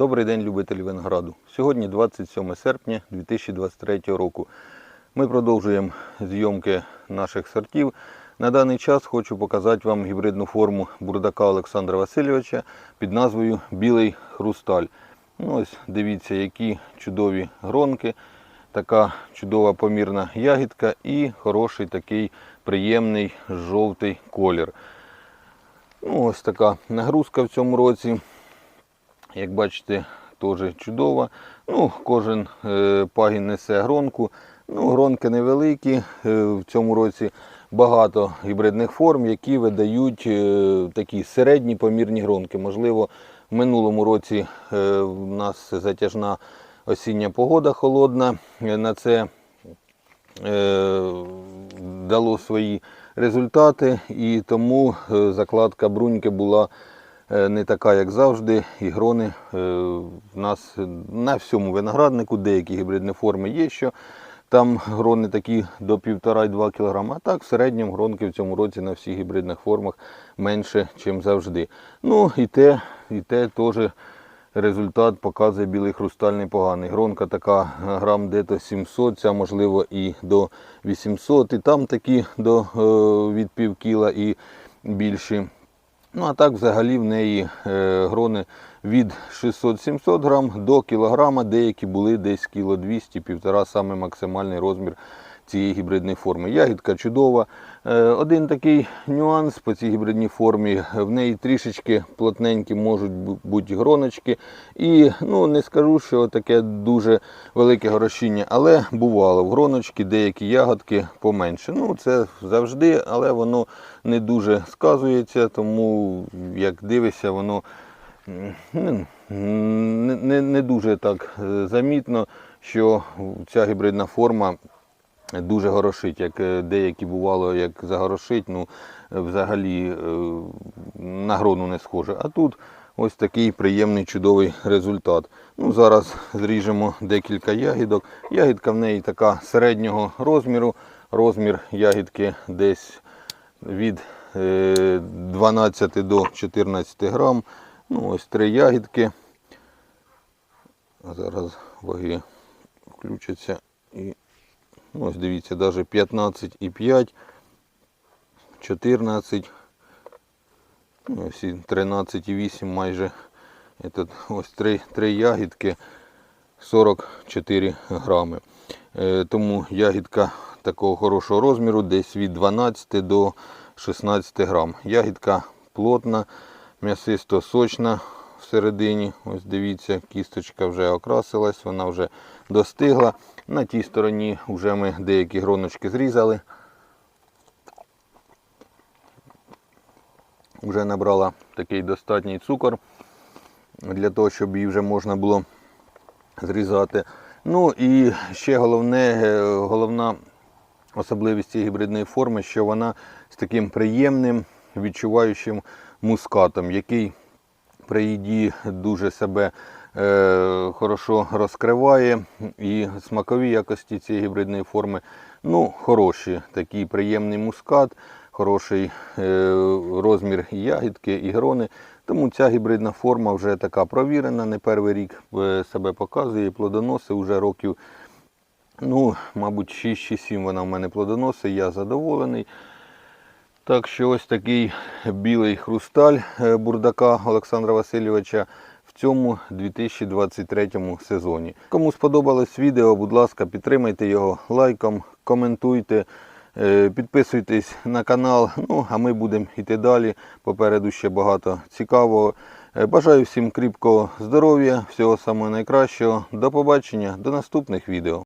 Добрий день, любителі винограду. Сьогодні 27 серпня 2023 року. Ми продовжуємо зйомки наших сортів. На даний час хочу показати вам гібридну форму бурдака Олександра Васильовича під назвою Білий Хрусталь. Ну, ось дивіться, які чудові гронки, така чудова помірна ягідка і хороший такий приємний жовтий колір. Ну, ось така нагрузка в цьому році. Як бачите, теж чудова. Ну, Кожен е, пагін несе гронку. Ну, Гронки невеликі. Е, в цьому році багато гібридних форм, які видають е, такі середні помірні гронки. Можливо, в минулому році в нас затяжна осіння погода холодна. На це дало свої результати, і тому закладка бруньки була не така, як завжди. І грони е, в нас на всьому винограднику, деякі гібридні форми є, що там грони такі до 1,5-2 кг. А так в середньому гронки в цьому році на всіх гібридних формах менше, ніж завжди. Ну і те, і те теж результат показує білий хрусталь непоганий. Гронка така е, грам дето 700, ця можливо і до 800, і там такі до, е, від пів кіла і більші. Ну а так взагалі в неї е, грони від 600-700 грам до кілограма, деякі були десь кіло 200, півтора саме максимальний розмір цієї гібридної форми. Ягідка чудова. Е, Один такий нюанс по цій гібридній формі. В неї трішечки плотненькі можуть бути гроночки. І ну, не скажу, що таке дуже велике горошіння, але бувало в гроночки деякі ягодки поменше. Ну, це завжди, але воно не дуже сказується, тому як дивишся, воно ну, не, не, не дуже так е, замітно, що ця гібридна форма дуже горошить, як е, деякі бувало, як загорошить, ну е, взагалі е, на грону не схоже. А тут ось такий приємний чудовий результат. Ну, Зараз зріжемо декілька ягідок. Ягідка в неї така середнього розміру. Розмір ягідки десь від е, 12 до 14 грам. Ну, ось три ягідки. Зараз ваги включаться і Ось дивіться, навіть 15,5, 14, ну, ось і 13,8 майже. Ось три, три ягідки 44 грами. Е, тому ягідка такого хорошого розміру, десь від 12 до 16 грам. Ягідка плотна, м'ясисто сочна всередині. Ось дивіться, кісточка вже окрасилась, вона вже достигла. На тій стороні вже ми деякі гроночки зрізали. Вже набрала такий достатній цукор для того, щоб її вже можна було зрізати. Ну і ще головне, е, головна особливість цієї гібридної форми, що вона з таким приємним відчуваючим мускатом, який при їді дуже себе хорошо розкриває. І смакові якості цієї гібридної форми ну, хороші. Такий приємний мускат, хороший е, розмір ягідки і грони. Тому ця гібридна форма вже така провірена, не перший рік е, себе показує, плодоноси вже років, ну, мабуть, 6 чи 7 вона в мене плодоносить, я задоволений. Так що ось такий білий хрусталь е, бурдака Олександра Васильовича цьому 2023 сезоні. Кому сподобалось відео, будь ласка, підтримайте його лайком, коментуйте, е, підписуйтесь на канал. Ну, а ми будемо йти далі. Попереду ще багато цікавого. Е, Бажаю всім кріпкого здоров'я, всього самого найкращого. До побачення, до наступних відео.